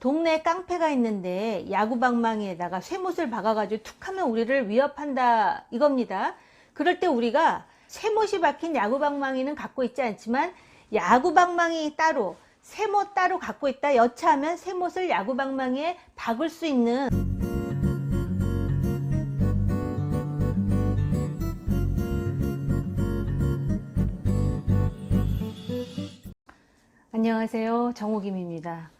동네 깡패가 있는데 야구방망이에다가 쇠못을 박아가지고 툭 하면 우리를 위협한다 이겁니다. 그럴 때 우리가 쇠못이 박힌 야구방망이는 갖고 있지 않지만 야구방망이 따로 쇠못 따로 갖고 있다 여차하면 쇠못을 야구방망이에 박을 수 있는. 안녕하세요. 정호김입니다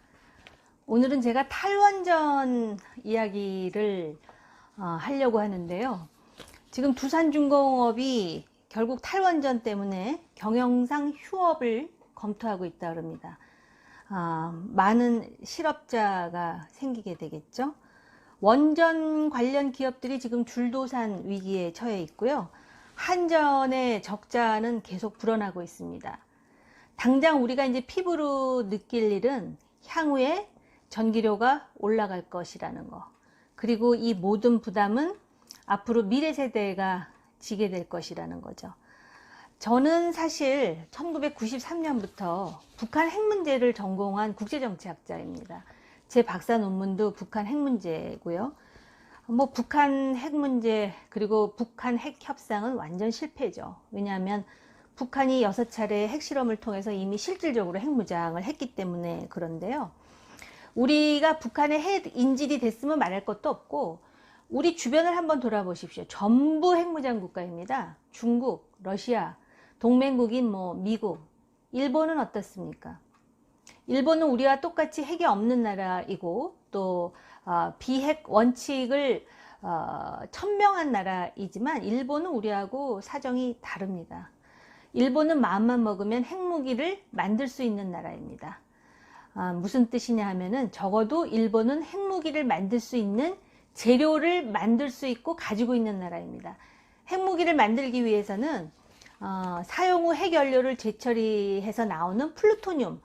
오늘은 제가 탈원전 이야기를 어, 하려고 하는데요. 지금 두산중공업이 결국 탈원전 때문에 경영상 휴업을 검토하고 있다 그럽니다. 아, 많은 실업자가 생기게 되겠죠? 원전 관련 기업들이 지금 줄도산 위기에 처해 있고요. 한전의 적자는 계속 불어나고 있습니다. 당장 우리가 이제 피부로 느낄 일은 향후에 전기료가 올라갈 것이라는 거. 그리고 이 모든 부담은 앞으로 미래 세대가 지게 될 것이라는 거죠. 저는 사실 1993년부터 북한 핵 문제를 전공한 국제정치학자입니다. 제 박사 논문도 북한 핵 문제고요. 뭐 북한 핵 문제 그리고 북한 핵 협상은 완전 실패죠. 왜냐하면 북한이 여섯 차례 핵실험을 통해서 이미 실질적으로 핵무장을 했기 때문에 그런데요. 우리가 북한의 핵 인질이 됐으면 말할 것도 없고 우리 주변을 한번 돌아보십시오. 전부 핵무장 국가입니다. 중국, 러시아, 동맹국인 뭐 미국, 일본은 어떻습니까? 일본은 우리와 똑같이 핵이 없는 나라이고 또 어, 비핵 원칙을 어, 천명한 나라이지만 일본은 우리하고 사정이 다릅니다. 일본은 마음만 먹으면 핵무기를 만들 수 있는 나라입니다. 아, 무슨 뜻이냐 하면은 적어도 일본은 핵무기를 만들 수 있는 재료를 만들 수 있고 가지고 있는 나라입니다. 핵무기를 만들기 위해서는 어, 사용 후 핵연료를 재처리해서 나오는 플루토늄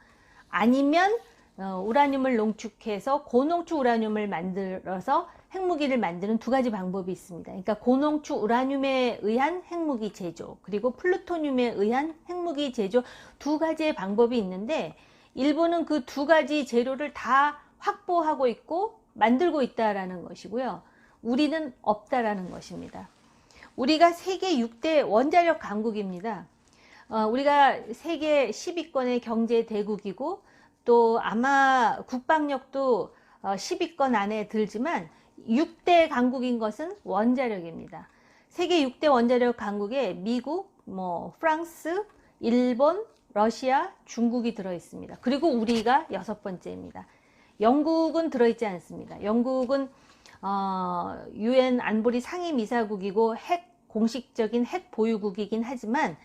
아니면 어, 우라늄을 농축해서 고농축 우라늄을 만들어서 핵무기를 만드는 두 가지 방법이 있습니다. 그러니까 고농축 우라늄에 의한 핵무기 제조 그리고 플루토늄에 의한 핵무기 제조 두 가지의 방법이 있는데 일본은 그 두 가지 재료를 다 확보하고 있고 만들고 있다라는 것이고요. 우리는 없다라는 것입니다. 우리가 세계 6대 원자력 강국입니다. 어, 우리가 세계 10위권의 경제 대국이고 또 아마 국방력도 어, 10위권 안에 들지만 6대 강국인 것은 원자력입니다. 세계 6대 원자력 강국에 미국, 뭐 프랑스, 일본, 러시아, 중국이 들어 있습니다. 그리고 우리가 여섯 번째입니다. 영국은 들어있지 않습니다. 영국은 어, 유엔 안보리 상임이사국이고 핵 공식적인 핵 보유국이긴 하지만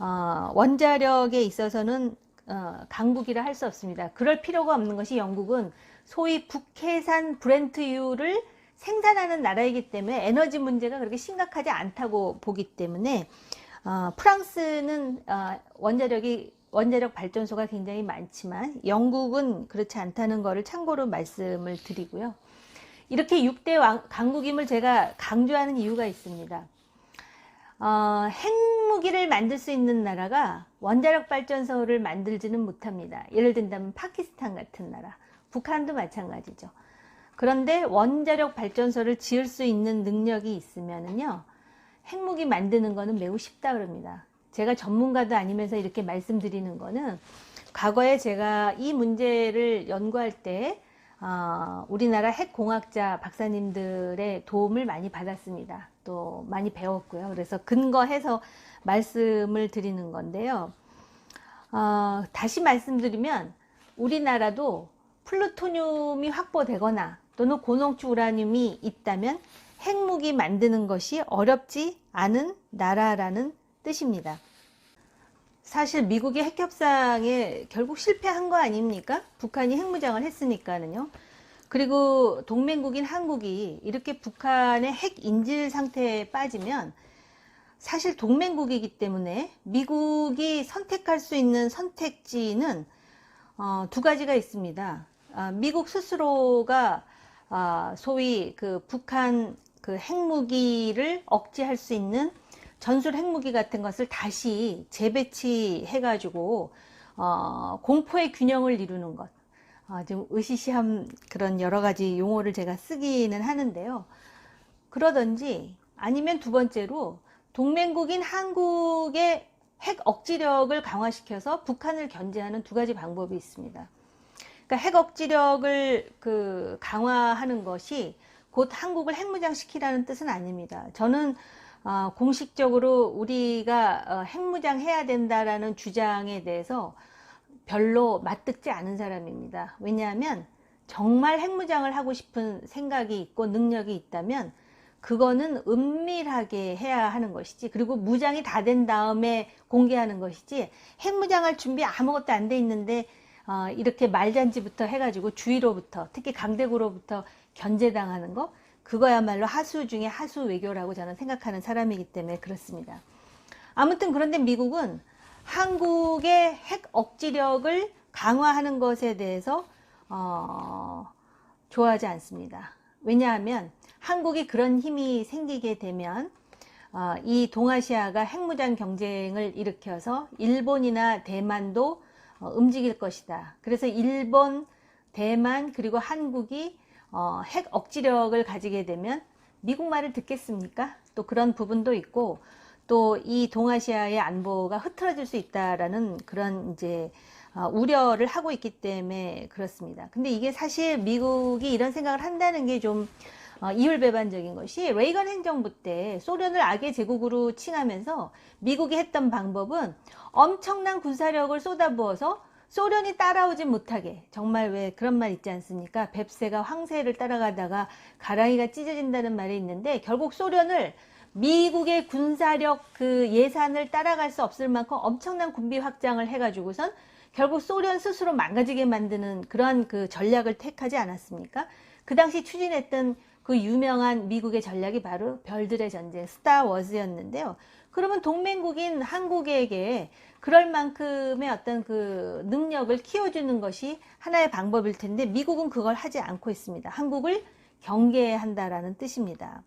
어, 원자력에 있어서는 어, 강국이라 할 수 없습니다. 그럴 필요가 없는 것이 영국은 소위 북해산 브렌트유를 생산하는 나라이기 때문에 에너지 문제가 그렇게 심각하지 않다고 보기 때문에 어, 프랑스는 어, 원자력이 원자력 발전소가 굉장히 많지만 영국은 그렇지 않다는 것을 참고로 말씀을 드리고요. 이렇게 6대 왕, 강국임을 제가 강조하는 이유가 있습니다. 어, 핵무기를 만들 수 있는 나라가 원자력 발전소를 만들지는 못합니다. 예를 든다면 파키스탄 같은 나라, 북한도 마찬가지죠. 그런데 원자력 발전소를 지을 수 있는 능력이 있으면은요, 핵무기 만드는 거는 매우 쉽다 그럽니다. 제가 전문가도 아니면서 이렇게 말씀드리는 거는 과거에 제가 이 문제를 연구할 때 어, 우리나라 핵공학자 박사님들의 도움을 많이 받았습니다. 또 많이 배웠고요. 그래서 근거해서 말씀을 드리는 건데요. 어, 다시 말씀드리면 우리나라도 플루토늄이 확보되거나 또는 고농축 우라늄이 있다면 핵무기 만드는 것이 어렵지 않은 나라라는 뜻입니다. 사실 미국이 핵협상에 결국 실패한 거 아닙니까? 북한이 핵무장을 했으니까는요. 그리고 동맹국인 한국이 이렇게 북한의 핵 인질 상태에 빠지면 사실 동맹국이기 때문에 미국이 선택할 수 있는 선택지는 어, 두 가지가 있습니다. 아, 미국 스스로가 아, 소위 그 북한 그 핵무기를 억제할 수 있는 전술 핵무기 같은 것을 다시 재배치해 가지고 어, 공포의 균형을 이루는 것 어, 좀 으시시한 그런 여러 가지 용어를 제가 쓰기는 하는데요. 그러든지 아니면 두 번째로 동맹국인 한국의 핵 억지력을 강화시켜서 북한을 견제하는 두 가지 방법이 있습니다. 그러니까 핵 억지력을 그 강화하는 것이 곧 한국을 핵무장시키라는 뜻은 아닙니다. 저는 어, 공식적으로 우리가 어, 핵무장해야 된다라는 주장에 대해서 별로 맞듣지 않은 사람입니다. 왜냐하면 정말 핵무장을 하고 싶은 생각이 있고 능력이 있다면 그거는 은밀하게 해야 하는 것이지 그리고 무장이 다 된 다음에 공개하는 것이지 핵무장할 준비 아무것도 안 돼 있는데 어, 이렇게 말잔지부터 해가지고 주위로부터 특히 강대구로부터 견제당하는 거 그거야말로 하수 중에 하수 외교라고 저는 생각하는 사람이기 때문에 그렇습니다. 아무튼 그런데 미국은 한국의 핵 억지력을 강화하는 것에 대해서 어, 좋아하지 않습니다. 왜냐하면 한국이 그런 힘이 생기게 되면 어, 이 동아시아가 핵무장 경쟁을 일으켜서 일본이나 대만도 어, 움직일 것이다. 그래서 일본, 대만 그리고 한국이 어, 핵 억지력을 가지게 되면 미국 말을 듣겠습니까? 또 그런 부분도 있고 또 이 동아시아의 안보가 흐트러질 수 있다라는 그런 이제 어, 우려를 하고 있기 때문에 그렇습니다. 근데 이게 사실 미국이 이런 생각을 한다는 게좀 어, 이율배반적인 것이 레이건 행정부 때 소련을 악의 제국으로 칭하면서 미국이 했던 방법은 엄청난 군사력을 쏟아부어서 소련이 따라오지 못하게 정말 왜 그런 말 있지 않습니까? 뱁새가 황새를 따라가다가 가랑이가 찢어진다는 말이 있는데 결국 소련을 미국의 군사력 그 예산을 따라갈 수 없을 만큼 엄청난 군비 확장을 해가지고선 결국 소련 스스로 망가지게 만드는 그런 그 전략을 택하지 않았습니까? 그 당시 추진했던 그 유명한 미국의 전략이 바로 별들의 전쟁 스타워즈였는데요. 그러면 동맹국인 한국에게 그럴 만큼의 어떤 그 능력을 키워주는 것이 하나의 방법일 텐데 미국은 그걸 하지 않고 있습니다. 한국을 경계한다라는 뜻입니다.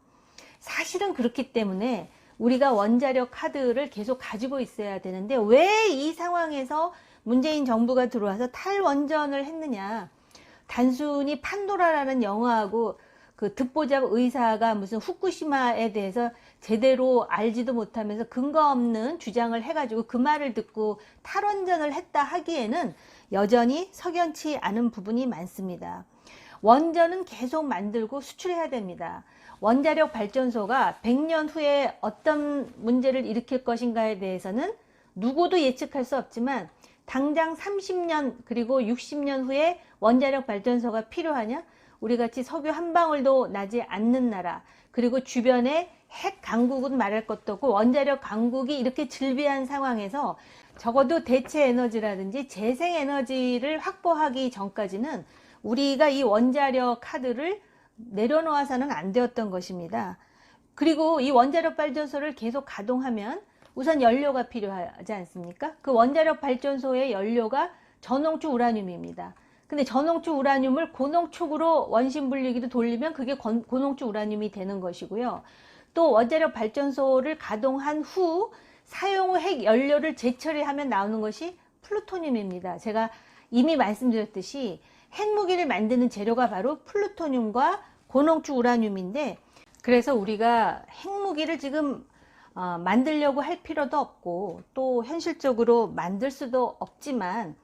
사실은 그렇기 때문에 우리가 원자력 카드를 계속 가지고 있어야 되는데 왜 이 상황에서 문재인 정부가 들어와서 탈원전을 했느냐. 단순히 판도라라는 영화하고 그 듣보잡 의사가 무슨 후쿠시마에 대해서 제대로 알지도 못하면서 근거 없는 주장을 해가지고 그 말을 듣고 탈원전을 했다 하기에는 여전히 석연치 않은 부분이 많습니다. 원전은 계속 만들고 수출해야 됩니다. 원자력 발전소가 100년 후에 어떤 문제를 일으킬 것인가에 대해서는 누구도 예측할 수 없지만 당장 30년 그리고 60년 후에 원자력 발전소가 필요하냐? 우리 같이 석유 한 방울도 나지 않는 나라 그리고 주변에 핵 강국은 말할 것도 없고 원자력 강국이 이렇게 즐비한 상황에서 적어도 대체 에너지라든지 재생 에너지를 확보하기 전까지는 우리가 이 원자력 카드를 내려놓아서는 안 되었던 것입니다. 그리고 이 원자력 발전소를 계속 가동하면 우선 연료가 필요하지 않습니까? 그 원자력 발전소의 연료가 전홍주 우라늄입니다. 근데 전홍주 우라늄을 고농축으로 원심 분리기로 돌리면 그게 고농축 우라늄이 되는 것이고요. 또 원자력 발전소를 가동한 후 사용 후 핵 연료를 재처리하면 나오는 것이 플루토늄입니다. 제가 이미 말씀드렸듯이 핵무기를 만드는 재료가 바로 플루토늄과 고농축 우라늄인데 그래서 우리가 핵무기를 지금 어, 만들려고 할 필요도 없고 또 현실적으로 만들 수도 없지만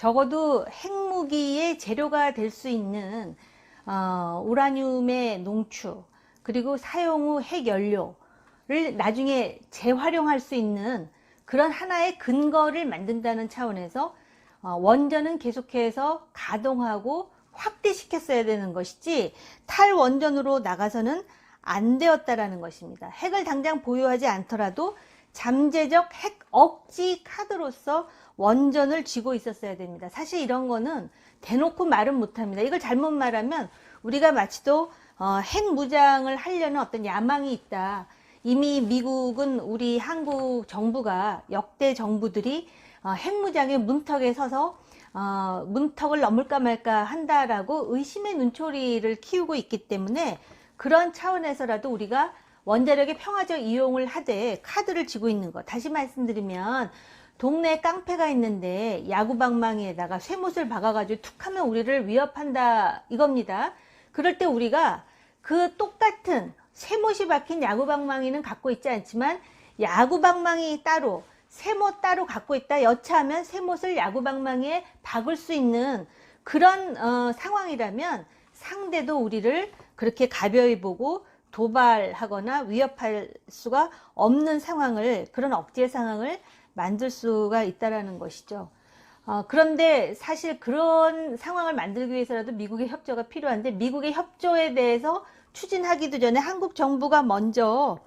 적어도 핵무기의 재료가 될 수 있는 어, 우라늄의 농축 그리고 사용 후 핵연료를 나중에 재활용할 수 있는 그런 하나의 근거를 만든다는 차원에서 어, 원전은 계속해서 가동하고 확대시켰어야 되는 것이지 탈원전으로 나가서는 안 되었다라는 것입니다. 핵을 당장 보유하지 않더라도 잠재적 핵 억지 카드로서 원전을 쥐고 있었어야 됩니다. 사실 이런 거는 대놓고 말은 못합니다. 이걸 잘못 말하면 우리가 마치도 어, 핵무장을 하려는 어떤 야망이 있다. 이미 미국은 우리 한국 정부가 역대 정부들이 어, 핵무장의 문턱에 서서 어, 문턱을 넘을까 말까 한다라고 의심의 눈초리를 키우고 있기 때문에 그런 차원에서라도 우리가 원자력의 평화적 이용을 하되 카드를 쥐고 있는 것. 다시 말씀드리면 동네 깡패가 있는데 야구방망이에다가 쇠못을 박아가지고 툭 하면 우리를 위협한다 이겁니다. 그럴 때 우리가 그 똑같은 쇠못이 박힌 야구방망이는 갖고 있지 않지만 야구방망이 따로 쇠못 따로 갖고 있다 여차하면 쇠못을 야구방망이에 박을 수 있는 그런 어, 상황이라면 상대도 우리를 그렇게 가벼이 보고 도발하거나 위협할 수가 없는 상황을 그런 억제 상황을 만들 수가 있다라는 것이죠. 어, 그런데 사실 그런 상황을 만들기 위해서라도 미국의 협조가 필요한데 미국의 협조에 대해서 추진하기도 전에 한국 정부가 먼저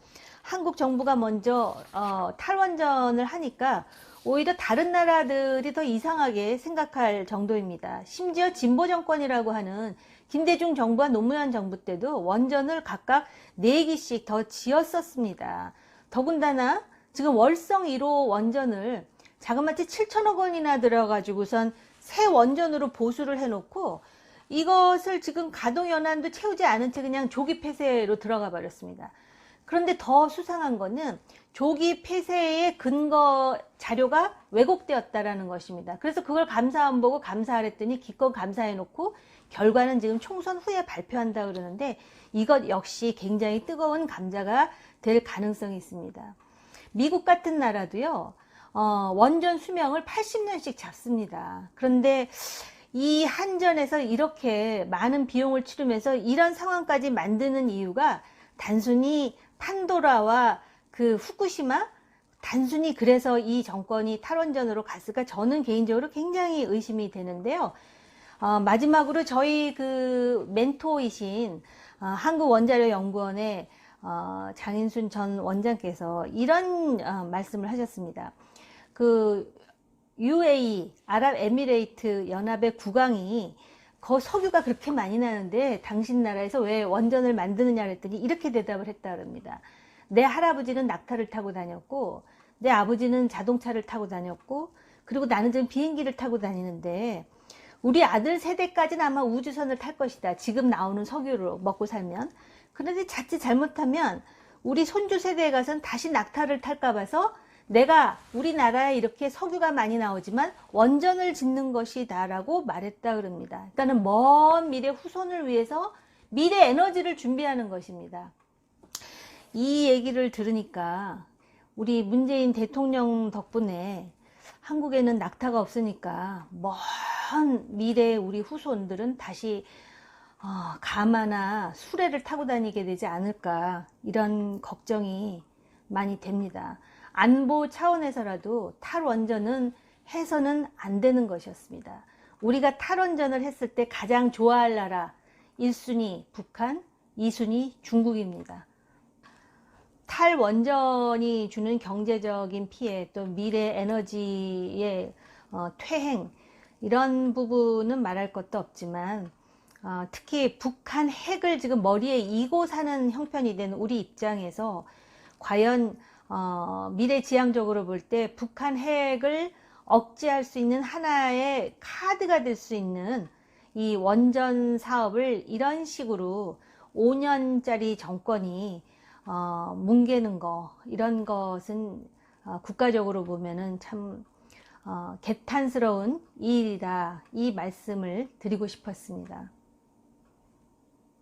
한국 정부가 먼저 어, 탈원전을 하니까 오히려 다른 나라들이 더 이상하게 생각할 정도입니다. 심지어 진보 정권이라고 하는 김대중 정부와 노무현 정부 때도 원전을 각각 4기씩 더 지었었습니다. 더군다나 지금 월성 1호 원전을 자그마치 7천억 원이나 들어가지고선 새 원전으로 보수를 해놓고 이것을 지금 가동 연한도 채우지 않은 채 그냥 조기 폐쇄로 들어가 버렸습니다. 그런데 더 수상한 거는 조기 폐쇄의 근거 자료가 왜곡되었다라는 것입니다. 그래서 그걸 감사원 보고 감사하랬더니 기껏 감사해 놓고 결과는 지금 총선 후에 발표한다 그러는데 이것 역시 굉장히 뜨거운 감자가 될 가능성이 있습니다. 미국 같은 나라도요, 어, 원전 수명을 80년씩 잡습니다. 그런데 이 한전에서 이렇게 많은 비용을 치르면서 이런 상황까지 만드는 이유가 단순히 판도라와 그 후쿠시마 단순히 그래서 이 정권이 탈원전으로 갔을까 저는 개인적으로 굉장히 의심이 되는데요. 어, 마지막으로 저희 그 멘토이신 어, 한국원자력연구원의 어, 장인순 전 원장께서 이런 어, 말씀을 하셨습니다. 그 UAE 아랍에미레이트 연합의 국왕이 거 석유가 그렇게 많이 나는데 당신 나라에서 왜 원전을 만드느냐 그랬더니 이렇게 대답을 했다 그럽니다. 내 할아버지는 낙타를 타고 다녔고 내 아버지는 자동차를 타고 다녔고 그리고 나는 지금 비행기를 타고 다니는데 우리 아들 세대까지는 아마 우주선을 탈 것이다. 지금 나오는 석유로 먹고 살면. 그런데 자칫 잘못하면 우리 손주 세대에 가서는 다시 낙타를 탈까 봐서 내가 우리나라에 이렇게 석유가 많이 나오지만 원전을 짓는 것이다라고 말했다 그럽니다. 일단은 먼 미래 후손을 위해서 미래 에너지를 준비하는 것입니다. 이 얘기를 들으니까 우리 문재인 대통령 덕분에 한국에는 낙타가 없으니까 먼 미래 우리 후손들은 다시 어, 가마나 수레를 타고 다니게 되지 않을까 이런 걱정이 많이 됩니다. 안보 차원에서라도 탈원전은 해서는 안 되는 것이었습니다. 우리가 탈원전을 했을 때 가장 좋아할 나라 1순위 북한, 2순위 중국입니다. 탈원전이 주는 경제적인 피해, 또 미래 에너지의 어, 퇴행, 이런 부분은 말할 것도 없지만, 어, 특히 북한 핵을 지금 머리에 이고 사는 형편이 된 우리 입장에서 과연 어, 미래지향적으로 볼 때 북한 핵을 억제할 수 있는 하나의 카드가 될 수 있는 이 원전 사업을 이런 식으로 5년짜리 정권이 어, 뭉개는 거 이런 것은 어, 국가적으로 보면은 참 어, 개탄스러운 일이다 이 말씀을 드리고 싶었습니다.